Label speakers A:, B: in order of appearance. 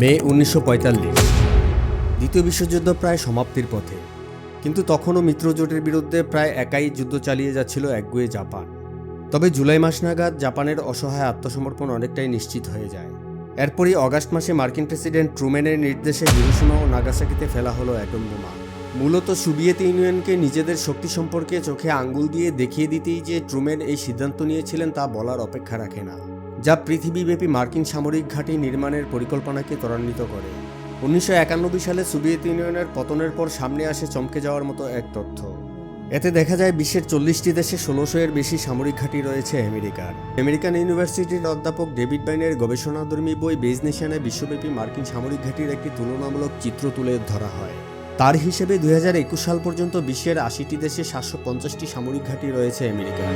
A: মে উনিশশো পঁয়তাল্লিশ। দ্বিতীয় বিশ্বযুদ্ধ প্রায় সমাপ্তির পথে। কিন্তু তখনও মিত্রজোটের বিরুদ্ধে প্রায় একাই যুদ্ধ চালিয়ে যাচ্ছিল একগুয়ে জাপান। তবে জুলাই মাস নাগাদ জাপানের অসহায় আত্মসমর্পণ অনেকটাই নিশ্চিত হয়ে যায়। এরপরই অগাস্ট মাসে মার্কিন প্রেসিডেন্ট ট্রুম্যানের নির্দেশে হিরোশিমা ও নাগাসাকিতে ফেলা হলো অ্যাটম বোমা মূলত সোভিয়েত ইউনিয়নকে নিজেদের শক্তি সম্পর্কে চোখে আঙ্গুল দিয়ে দেখিয়ে দিতেই যে ট্রুম্যান এই সিদ্ধান্ত নিয়েছিলেন তা বলার অপেক্ষা রাখে না। যা পৃথিবীব্যাপী মার্কিন সামরিক ঘাঁটি নির্মাণের পরিকল্পনাকে ত্বরান্বিত করে। উনিশশো একানব্বই সালে সোভিয়েত ইউনিয়নের পতনের পর সামনে আসে চমকে যাওয়ার মতো এক তথ্য। এতে দেখা যায় বিশ্বের চল্লিশটি দেশে ষোলোশো এর বেশি সামরিক ঘাঁটি রয়েছে আমেরিকার। আমেরিকান ইউনিভার্সিটির অধ্যাপক ডেভিড বাইনের গবেষণাধর্মী বই বেজ নেশনে বিশ্বব্যাপী মার্কিন সামরিক ঘাঁটির একটি তুলনামূলক চিত্র তুলে ধরা হয়। তার হিসেবে দুই হাজার একুশ সাল পর্যন্ত বিশ্বের আশিটি দেশে সাতশো পঞ্চাশটি সামরিক ঘাঁটি রয়েছে আমেরিকার।